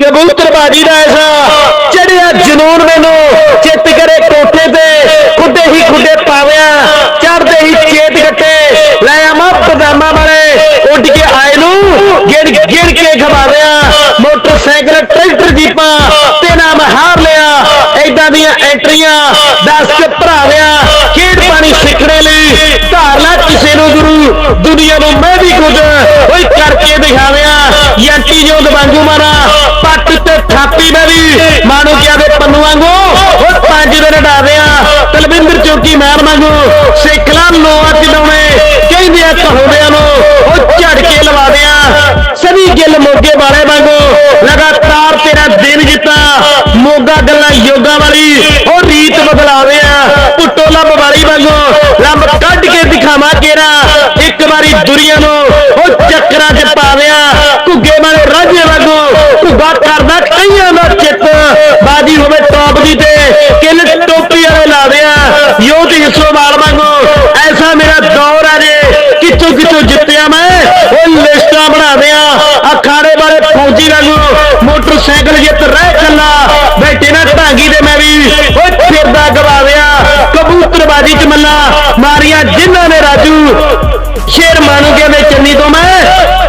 ਕਬੂਤਰਬਾਜੀ ਦਾ ਐਸਾ ਚੜਿਆ ਜਨੂਨ ਮੈਨੂੰ, ਚਿੱਤ ਕਰੇ ਕੋਠੇ ਤੇ, ਖੁੱਡੇ ਹੀ ਖੁੱਡੇ ਪਾਵਿਆ ਚੜਦੇ ਹੀ ਚੇਤ ਗੱਟੇ ਲੈ ਆਵਾਂ ਬਦਾਮਾਂ ਵਾਲੇ, ਉੱਡ ਕੇ ਆਏ ਨੂੰ, ਗਿਣ ਗਿਣ ਕੇ ਖਵਾਵਿਆ। ਮੋਟਰਸਾਈਕਲ, ਟਰੈਕਟਰ, ਜੀਪਾਂ ਤੇ ਨਾਮ ਹਾਰ ਲਿਆ। ਐਦਾਂ ਦੀਆਂ ਐਂਟਰੀਆਂ, ਦੱਸ ਕੇ ਭਰਾਵਿਆ, ਖੇਡ ਪਾਣੀ ਸਿੱਖਣੇ ਲਈ ਧਾਰ ਲੈ ਕਿਸੇ ਨੂੰ ਗੁਰੂ, ਦੁਨੀਆ ਨੂੰ ਮੈਂ ਵੀ ਕੁਝ ਓਏ ਕਰਕੇ ਦਿਖਾਵਿਆ। ਯੰਟੀ ਜੋ ਦਵਾਂਗੂ ਮਾਰਾ। ਥਾਪੀ ਮੈਂ ਵੀ। ਮਾਣੂ ਕਿਆ ਦੇ ਪੰਨੂ ਵਾਂਗੂ? ਓ ਪੰਜ ਦਿਨ ਡਾਵਿਆ ਤਲਵਿੰਦਰ ਚੌਕੀ ਮਾਰ ਵਾਂਗੂ। ਸਿੱਖ ਲਾ ਲੋਆ ਚਡਾਉਣੇ ਕਹਿੰਦੇ ਆ ਕਹੋੜਿਆਂ ਨੂੰ, ਉਹ ਝੜ ਕੇ ਲਵਾ ਦਿਆਂ। ਸਭੀ ਗਿੱਲ ਮੋਗੇ ਵਾਲੇ ਵਾਂਗੂ। ਲਗਾਤਾਰ ਤੇਰਾ ਦਿਨ ਜਿੱਤਾ ਮੋਗਾ ਗੱਲਾਂ ਯੋਗਾ ਵਾਲੀ। ਉਹ ਰੀਤ ਬਦਲਾ ਬਦਲਾਵਿਆ ਪੁੱਟੋ ਲੱਭ ਵਾਲੀ ਵਾਂਗੂ। ਲੰਬ ਕੱਢ ਕੇ ਦਿਖਾਵਾਂ ਕੇਰਾ ਇੱਕ ਵਾਰੀ ਦੁਨੀਆ ਨੂੰ ਉਹ ਚੱਕਰਾਂ 'ਚ ਪਾਵਿਆ ਘੁੱਗੇ ਵਾਲੇ ਰਾਜੇ ਵਾਂਗੂ ਘੁੱਗਾ ਕਰਦਾ ਕਈਆਂ ਦਾ ਚਿੱਤ ਬਾਜੀ ਹੋਵੇ ਟੌਪ ਦੀ ਤੇ ਕਿੱਲ ਟੋਪੀ ਵਾਲੇ ਲਾਵਿਆ ਯੋਧ ਹਿੱਸੋ ਵਾਲ ਵਾਂਗੂ। ਐਸਾ ਮੇਰਾ ਦੌਰ ਆ ਜੇ। ਕਿੱਥੋਂ ਕਿੱਥੋਂ ਜਿੱਤਿਆ ਮੈਂ? ਉਹ ਲਿਸਟਾਂ ਬਣਾ ਦਿਆਂ। ਅਖਾੜੇ ਵਾਲੇ ਫੌਜੀ ਵਾਂਗੂ ਮੋਟਰਸਾਈਕਲ ਜਿੱਤ ਰਹਿ ਚੱਲਾ ਬੈਠੇ ਨਾ ਢਾਂਗੀ ਦੇ ਮੈਂ ਵੀ। ਓਏ ਫਿਰਦਾ ਗਵਾਵਿਆ ਕਬੂਤਰਬਾਜੀ ਚ ਮੱਲਾ ਮਾਰੀਆਂ ਜਿਨ੍ਹਾਂ ਨੇ ਰਾਜੂ। ਸ਼ੇਰ ਮਾਨੂ ਕਹਿੰਦੇ ਚੰਨੀ ਤੋਂ ਮੈਂ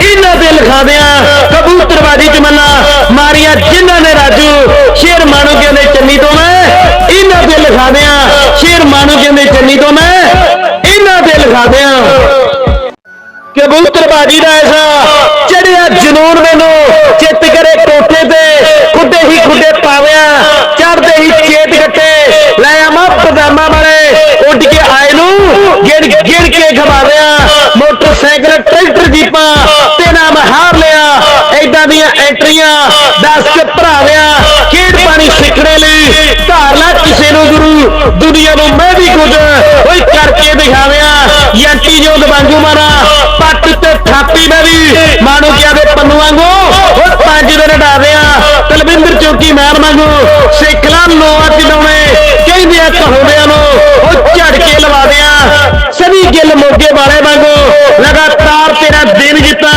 ਇਹਨਾਂ ਦੇ ਲਿਖਾ ਦਿਆਂ। ਕਬੂਤਰਬਾਜੀ ਚ ਮੱਲਾ ਮਾਰੀਆਂ ਜਿਨ੍ਹਾਂ ਨੇ ਰਾਜੂ। ਸ਼ੇਰ ਮਾਨੂ ਕਹਿੰਦੇ ਚੰਨੀ ਤੋਂ ਮੈਂ ਕਬੂਤਰਬਾਜੀ ਦਾ ਐਸਾ ਚੜਿਆ ਜਨੂਨ ਮੈਨੂੰ, ਚਿੱਤ ਕਰੇ ਟੋਟੇ ਤੇ, ਖੁੱਡੇ ਹੀ ਖੁੱਡੇ ਪਾਵਿਆ ਚੜਦੇ ਹੀ ਚੇਤ ਗੱਟੇ ਲੈ ਆਵਾਂ ਬਦਾਮਾਂ ਵਾਲੇ, ਉੱਡ ਕੇ ਆਏ ਨੂੰ, ਗਿਣ ਗਿਣ ਕੇ ਖਵਾਵਿਆ। ਮੋਟਰਸਾਈਕਲ, ਟਰੈਕਟਰ, ਜੀਪਾਂ ਤੇ ਨਾਮ ਹਾਰ ਲਿਆ। ਐਦਾਂ ਦੀਆਂ ਐਂਟਰੀਆਂ, ਦੱਸ ਕੇ ਭਰਾਵਿਆ, ਖੇਡ ਪਾਣੀ ਸਿੱਖਣੇ ਲਈ ਧਾਰ ਲੈ ਕਿਸੇ ਨੂੰ ਗੁਰੂ, ਦੁਨੀਆ ਨੂੰ ਮੈਂ ਵੀ ਕੁਝ ਓਏ ਕਰਕੇ ਦਿਖਾਵਿਆ। ਯੰਟੀ ਜੋ ਦਵਾਂਗੂ ਮਾਰਾ ਪੱਟ ਥਾਪੀ ਮੈਂ ਵੀ। ਦੇ ਪੰਨੂ ਵਾਂਗੂ। ਉਹ ਪੰਜ ਦਿਨ ਡਾਵਿਆ ਤਲਵਿੰਦਰ ਚੌਕੀ ਮਾਰ ਵਾਂਗੂ। ਸਿੱਖ ਲਾ ਲੋਆ ਕਹਿੰਦੇ ਆ ਕਹੋੜਿਆਂ ਨੂੰ ਉਹ ਝੜ ਕੇ ਲਵਾ ਦਿਆਂ। ਸਭੀ ਗਿੱਲ ਮੋਗੇ ਵਾਲੇ ਵਾਂਗੂ। ਲਗਾਤਾਰ ਤੇਰਾ ਦਿਨ ਜਿੱਤਾ।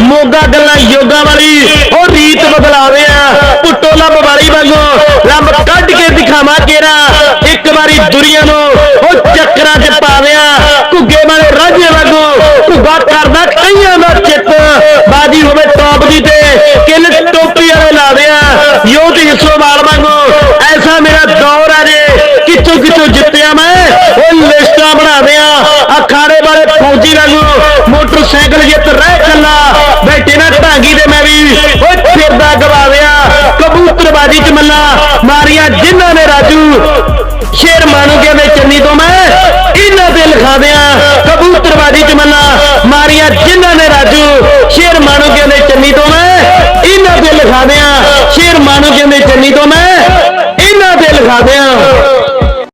ਮੋਗਾ ਗੱਲਾਂ ਯੋਗਾ ਵਾਲੀ। ਉਹ ਰੀਤ ਬਦਲਾਵਿਆ ਪੁੱਟੋ ਲੱਭ ਵਾਲੀ ਵਾਂਗੂ। ਲੰਬ ਕੱਢ ਕੇ ਦਿਖਾਵਾਂ ਤੇਰਾ ਇੱਕ ਵਾਰੀ ਦੁਨੀਆ ਨੂੰ। ਮੱਲਾ ਮਾਰੀਆਂ ਜਿਨ੍ਹਾਂ ਨੇ ਰਾਜੂ ਸ਼ੇਰ ਮਾਣੂਗੇ ਦੇ ਚੰਨੀ ਤੋਂ ਮੈਂ ਇਹਨਾਂ ਤੇ ਲਿਖਾ ਦਿਆਂ। ਕਬੂਤਰਵਾਦੀ ਚ ਮੱਲਾ ਮਾਰੀਆਂ ਜਿਨ੍ਹਾਂ ਨੇ ਰਾਜੂ ਸ਼ੇਰ ਮਾਣੂਗੇ ਦੇ ਚੰਨੀ ਤੋਂ ਮੈਂ ਇਹਨਾਂ ਤੇ ਲਿਖਾ ਦਿਆਂ। ਸ਼ੇਰ ਮਾਣੂਗੇ ਦੇ ਚੰਨੀ ਤੋਂ ਮੈਂ